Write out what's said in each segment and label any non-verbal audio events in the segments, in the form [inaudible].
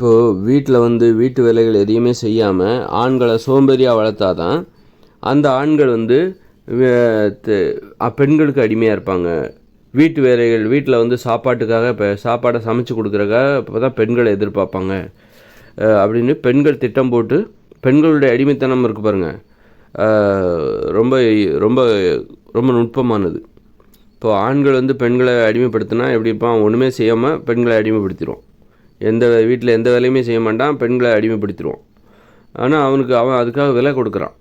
இப்போது வீட்டில் வந்து வீட்டு வேலைகள் எதையுமே செய்யாமல் ஆண்களை சோம்பேறியாக வளர்த்தா தான் அந்த ஆண்கள் வந்து பெண்களுக்கு அடிமையாக இருப்பாங்க. வீட்டு வேலைகள் வீட்டில் வந்து சாப்பாட்டுக்காக இப்போ சாப்பாடை சமைச்சு கொடுக்குறக்காக இப்போ தான் பெண்களை எதிர்பார்ப்பாங்க. அப்படின்னு பெண்கள் திட்டம் போட்டு பெண்களுடைய அடிமைத்தனம் இருக்கு பாருங்கள் ரொம்ப ரொம்ப ரொம்ப நுட்பமானது. இப்போ ஆண்கள் வந்து பெண்களை அடிமைப்படுத்தினா எப்படி இருப்பான் ஒன்றுமே செய்யாமல் பெண்களை அடிமைப்படுத்திடுவோம் எந்த வீட்டில் எந்த வேலையுமே செய்ய மாட்டான் பெண்களை அடிமைப்படுத்திடுவான். ஆனால் அவனுக்கு அவன் அதுக்காக விலை கொடுக்குறான்.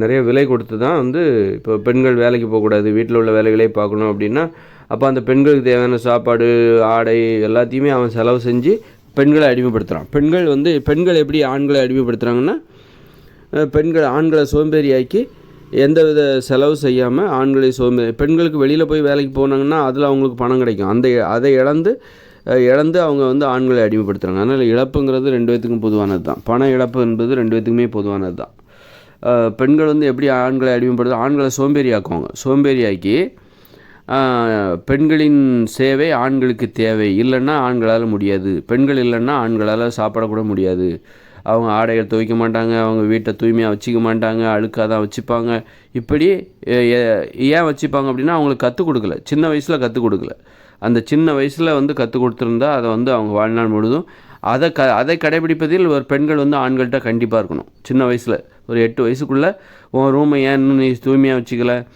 நிறைய விலை கொடுத்து தான் வந்து இப்போ பெண்கள் வேலைக்கு போகக்கூடாது வீட்டில் உள்ள வேலைகளே பார்க்கணும் அப்படின்னா அப்போ அந்த பெண்களுக்கு தேவையான சாப்பாடு ஆடை எல்லாத்தையுமே அவன் செலவு செஞ்சு பெண்களை அடிமைப்படுத்துகிறான் பெண்கள் வந்து பெண்கள் எப்படி ஆண்களை அடிமைப்படுத்துகிறாங்கன்னா பெண்கள் ஆண்களை சோம்பேறியாக்கி எந்தவித செலவு செய்யாமல் ஆண்களை சோம்பேறி பெண்களுக்கு வெளியில் போய் வேலைக்கு போனாங்கன்னா அதில் அவங்களுக்கு பணம் கிடைக்கும். அந்த அதை இழந்து இழந்து அவங்க வந்து ஆண்களை அடிமைப்படுத்துகிறாங்க அதனால் இழப்புங்கிறது ரெண்டு பேத்துக்கும் பொதுவானது தான். பண இழப்பு என்பது ரெண்டு பேத்துக்குமே பொதுவானது தான். பெண்கள் வந்து எப்படி ஆண்களை அடிமைப்படுத்து ஆண்களை சோம்பேறி ஆக்குவாங்க சோம்பேறியாக்கி ஆக்கி பெண்களின் சேவை ஆண்களுக்கு தேவை. இல்லைன்னா ஆண்களால் முடியாது. பெண்கள் இல்லைன்னா ஆண்களால் சாப்பிடக்கூட முடியாது. அவங்க ஆடைகள் துவைக்க மாட்டாங்க அவங்க வீட்டை தூய்மையாக வச்சுக்க மாட்டாங்க அழுக்காக தான் வச்சுப்பாங்க. இப்படி ஏன் வச்சுப்பாங்க அப்படின்னா அவங்களுக்கு கற்றுக் கொடுக்கல. சின்ன வயசில் கற்றுக் கொடுக்கல. அந்த சின்ன வயசில் வந்து கற்றுக் கொடுத்துருந்தா அதை வந்து அவங்க வாழ்நாள் முழுதும். அதை க அதை கடைபிடிப்பதில் ஒரு பெண்கள் வந்து ஆண்கள்கிட்ட கண்டிப்பாக இருக்கணும். சின்ன வயசில். ஒரு எட்டு வயசுக்குள்ளே உன் ரூமை ஏன் இன்னும் நீ தூய்மையாக வச்சுக்கலை?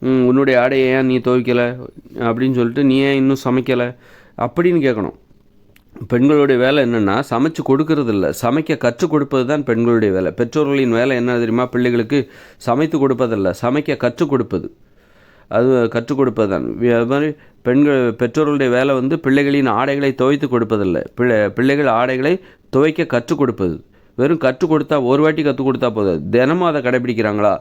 உன்னுடைய ஆடையை ஏன் நீ துவைக்கலை? அப்படின்னு சொல்லிட்டு நீ ஏன் இன்னும் சமைக்கலை? அப்படின்னு கேட்கணும். பெண்களுடைய வேலை என்னென்னா சமைச்சு கொடுக்கறது இல்லை. சமைக்க கற்றுக் கொடுப்பது தான் பெண்களுடைய வேலை. பெற்றோர்களின் வேலை என்ன தெரியுமா? பிள்ளைகளுக்கு சமைத்து கொடுப்பதில்லை சமைக்க கற்றுக் கொடுப்பது. அது கற்றுக் கொடுப்பது தான் அது மாதிரி பெண்கள் பெற்றோர்களுடைய வேலை வந்து பிள்ளைகளின் ஆடைகளை துவைத்து கொடுப்பதில்லை. பிள்ளை பிள்ளைகள் ஆடைகளை துவைக்க கற்றுக் கொடுப்பது. வெறும் கற்றுக் கொடுத்தா ஒரு வாட்டி கற்றுக் கொடுத்தா போதும் தினமும் அதை கடைபிடிக்கிறாங்களா?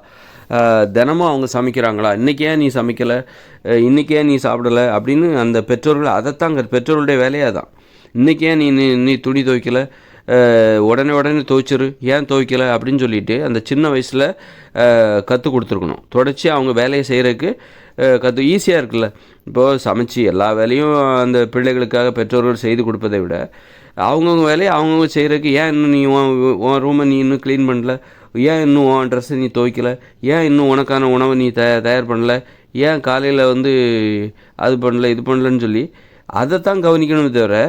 தினமும் அவங்க சமைக்கிறாங்களா? இன்றைக்கே நீ சமைக்கலை இன்றைக்கே நீ சாப்பிடலை அப்படின்னு அந்த பெற்றோர்கள் அதைத்தான் பெற்றோர்களுடைய வேலையே தான் இன்றைக்கே நீ நீ நீ துணி துவைக்கல உடனே உடனே துவைச்சிரு. ஏன் துவைக்கல? அப்படின்னு சொல்லிட்டு அந்த சின்ன வயசில் கற்றுக் கொடுத்துருக்கணும். தொடச்சி அவங்க வேலையை செய்கிறதுக்கு கற்று ஈஸியாக இருக்குல்ல. இப்போது சமைச்சு எல்லா வேலையும் அந்த பிள்ளைகளுக்காக பெற்றோர்கள் செய்து கொடுப்பதை விட அவங்கவுங்க வேலையை அவங்கவுங்க செய்கிறதுக்கு ஏன் இன்னும் நீ உன் உன் ரூமை நீ இன்னும் க்ளீன் பண்ணல? ஏன் இன்னும் உன் ட்ரெஸ்ஸை நீ துவைக்கல? ஏன் இன்னும் உனக்கான உணவை நீ த தயார் பண்ணல? ஏன் காலையில் வந்து அது பண்ணல இது பண்ணலன்னு சொல்லி அதை தான் கவனிக்கணுமே தவிர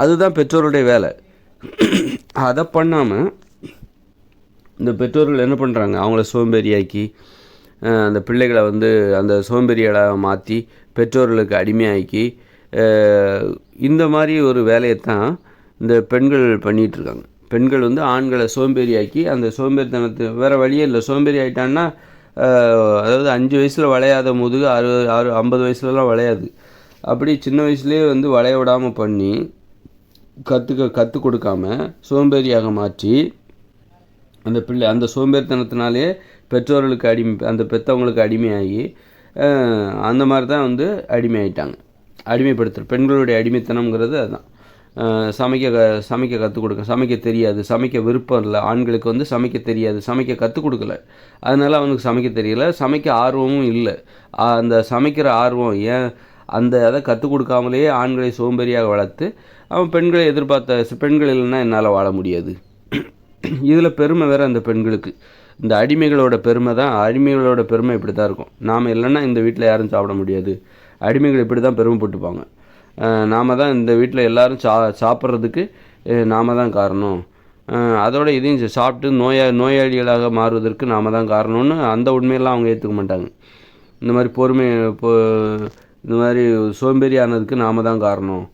அதுதான் பெற்றோருடைய வேலை. [clears throat] அதை பண்ணாமல் இந்த பெற்றோர்கள் என்ன பண்ணுறாங்க அவங்கள சோம்பேறியாக்கி அந்த பிள்ளைகளை வந்து அந்த சோம்பேறிகளாக மாற்றி பெற்றோர்களுக்கு அடிமையாக்கி இந்த மாதிரி ஒரு வேலையை தான் இந்த பெண்கள் பண்ணிகிட்ருக்காங்க பெண்கள் வந்து ஆண்களை சோம்பேறியாக்கி அந்த சோம்பேறித்தனத்து வேறு வழியே இல்லை. சோம்பேறி ஆயிட்டான்னா அதாவது அஞ்சு வயசில் வளையாத முதுகு அறுபது ஆறு ஐம்பது வயசுலலாம் வளையாது. அப்படி சின்ன வயசுலேயே வந்து வளைய விடாமல் பண்ணி கற்றுக்க கற்றுக் கொடுக்காம சோம்பேறியாக மாற்றி அந்த பிள்ளை அந்த சோம்பேறித்தனத்தினாலே பெற்றோர்களுக்கு அடிமை அந்த பெற்றவங்களுக்கு அடிமையாகி அந்த மாதிரி தான் வந்து அடிமையாயிட்டாங்க. அடிமைப்படுத்துகிற பெண்களுடைய அடிமைத்தனம்ங்கிறது அதுதான். சமைக்க க- சமைக்க கற்றுக் கொடுக்க சமைக்க தெரியாது சமைக்க விருப்பம் இல்லை. ஆண்களுக்கு வந்து சமைக்க தெரியாது சமைக்க கற்றுக் கொடுக்கல அதனால அவனுக்கு சமைக்க தெரியல சமைக்க ஆர்வமும் இல்லை. அந்த சமைக்கிற ஆர்வம் ஏன் அந்த அதை கற்றுக் கொடுக்காமலேயே ஆண்களை சோம்பேறியாக வளர்த்து அவன் பெண்களை எதிர்பார்த்த பெண்கள் இல்லைன்னா என்னால் வாழ முடியாது. [clears throat] இதில் பெருமை வேறு அந்த பெண்களுக்கு. இந்த அடிமைகளோட பெருமை தான் அடிமைகளோட பெருமை இப்படி தான் இருக்கும். நாம் இல்லைன்னா இந்த வீட்டில் யாரும் சாப்பிட முடியாது. அடிமைகள் இப்படி தான் பெருமைப்பட்டுப்பாங்க நாம் நாம தான் இந்த வீட்டில் எல்லாரும் சா சாப்பிட்றதுக்கு நாம் தான் காரணம். அதோட இதையும் சாப்பிட்டு நோயா நோயாளிகளாக மாறுவதற்கு நாம தான் காரணம்னு அந்த உண்மையெல்லாம் அவங்க ஏற்றுக்க மாட்டாங்க. இந்த மாதிரி பொறுமை இப்போ இந்த மாதிரி சோம்பேறி ஆனதுக்கு நாம தான் காரணம்.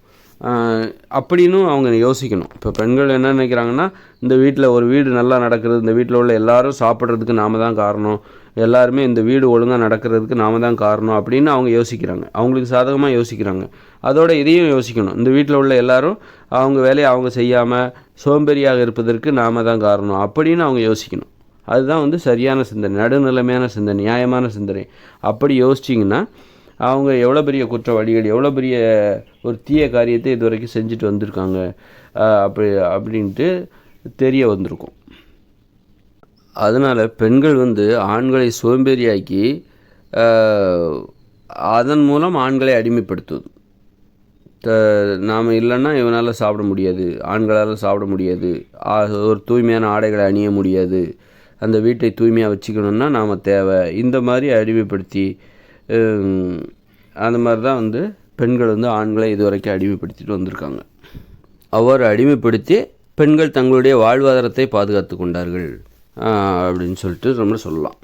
அப்படின்னு அவங்க யோசிக்கணும். இப்போ பெண்கள் என்ன நினைக்கிறாங்கன்னா இந்த வீட்டில் ஒரு வீடு நல்லா நடக்கிறது இந்த வீட்டில் உள்ள எல்லாரும் சாப்பிட்றதுக்கு நாம தான் காரணம். எல்லாருமே இந்த வீடு ஒழுங்காக நடக்கிறதுக்கு நாம தான் காரணம் அப்படின்னு அவங்க யோசிக்கிறாங்க. அவங்களுக்கு சாதகமாக யோசிக்கிறாங்க. அதோட இதையும் யோசிக்கணும். இந்த வீட்டில் உள்ள எல்லாரும் அவங்க வேலையை அவங்க செய்யாமல் சோம்பேறியாக இருப்பதற்கு நாம தான் காரணம் அப்படின்னு அவங்க யோசிக்கணும். அதுதான் வந்து சரியான சிந்தனை நடுநிலைமையான சிந்தனை நியாயமான சிந்தனை. அப்படி யோசிச்சிங்கன்னா அவங்க எவ்வளோ பெரிய குற்றவாளிகள் எவ்வளோ பெரிய ஒரு தீய காரியத்தை இது வரைக்கும் செஞ்சுட்டு வந்திருக்காங்க. அப்படி அப்படின்ட்டு தெரிய வந்திருக்கும். அதனால் பெண்கள் வந்து ஆண்களை சோம்பேறியாக்கி அதன் மூலம் ஆண்களை அடிமைப்படுத்துவது. த நாம் இல்லைன்னா இவனால் சாப்பிட முடியாது ஆண்களால் சாப்பிட முடியாது ஆ- ஒரு தூய்மையான ஆடைகளை அணிய முடியாது அந்த வீட்டை தூய்மையாக வச்சுக்கணுன்னா நாம் தேவை. இந்த மாதிரி அடிமைப்படுத்தி அந்த மாதிரி தான் வந்து பெண்கள் வந்து ஆண்களை இதுவரைக்கும் அடிமைப்படுத்திட்டு வந்திருக்காங்க. அவ்வாறு அடிமைப்படுத்தி பெண்கள் தங்களுடைய வாழ்வாதாரத்தை பாதுகாத்து கொண்டார்கள். அப்படின்னு சொல்லிட்டு நம்ம சொல்லலாம்.